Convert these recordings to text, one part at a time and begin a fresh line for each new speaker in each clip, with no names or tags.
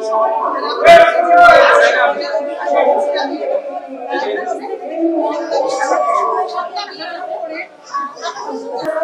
সুন্দর একটা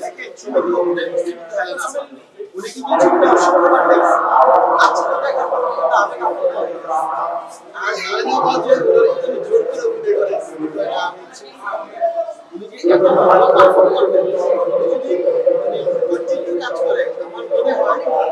দেখে ছবিগুলো আমি উনি যে এত ভালো পারফর্ম করবেন উনি যদি মানে কন্টিনিউ কাজ করে আমার মনে হয়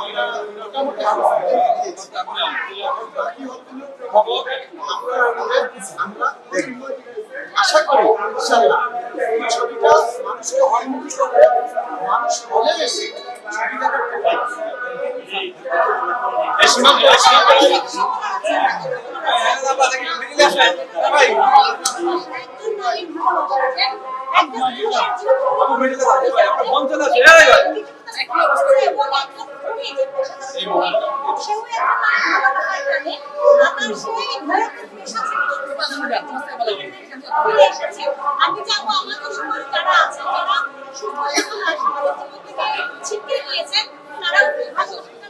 আমরা মোটামুটি দিয়েছি বাকি আমরা আমাদের আমরা দেখব আশা করি ইনশাআল্লাহ ছবিটা মানুষকে হলমুখী করবে মানুষ হলে এসে
আমি চাবো আমাদের সমাজে যারা আছে যারা সমাজের জীবন থেকে ছিটকে গিয়েছেন তারা ভালো ফিরে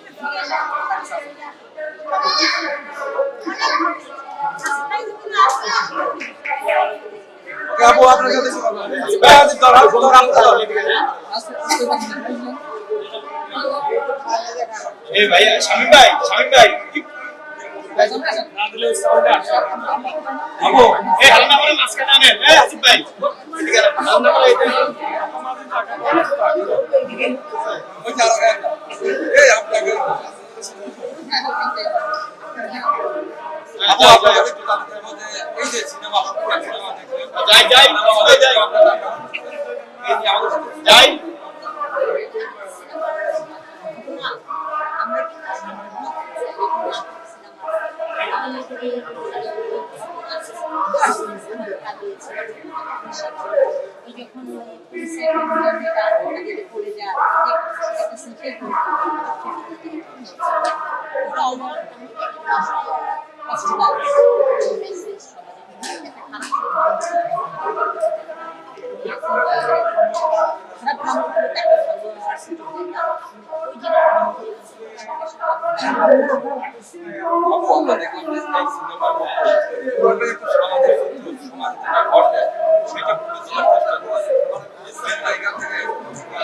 আপু আপনার সাথে এই ভাই শামিম ভাই শামিম ভাই। আপু এই হালনা করে মাঝখানে আনেন। এই আসিফ ভাই।
যখন পড়ে যায় কষ্ট
আপু আমরা দেখলাম যে এই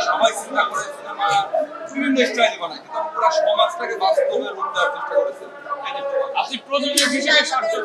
সবাই চিন্তা করে সিনেমা বিভিন্ন স্টাইলে বানায় সমাজটাকে বাস্তবে রূপ চেষ্টা করেছে
আপনি প্রযোজক হিসেবে সার্থক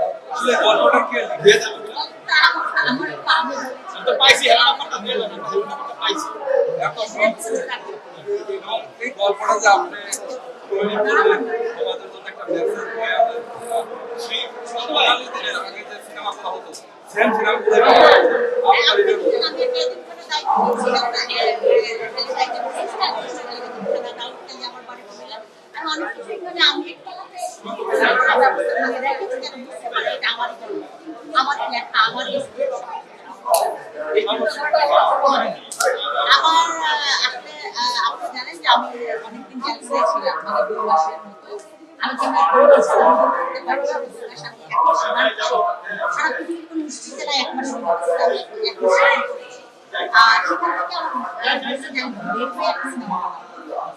আমি
পাইছি হ্যাঁ দিয়ে আমি পাইছি
এই গল্পটা যে আপনি তৈরি করলেন সমাজের জন্য একটা মেসেজ বয়ে আনেন সেই সোনালী দিনের আগে যে সিনেমাগুলো হতো সেম সিনেমাগুলো আপনার এটা
আমার লেখা আমার
এই মানুষটা
আমার আহ, আপনি জানেন যে আমি অনেকদিন ক্যান্সারে ছিলাম মানে দুই মাসের মতো আমি কিন্তু দুই করতে পারছি না, মাস আমি এক মাস সারা পৃথিবীর কোনো মিষ্টিতে না এক মাস আমি এক মাস আর সেখান থেকে আমার বের হয়ে একটা সিনেমা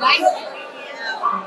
गाइस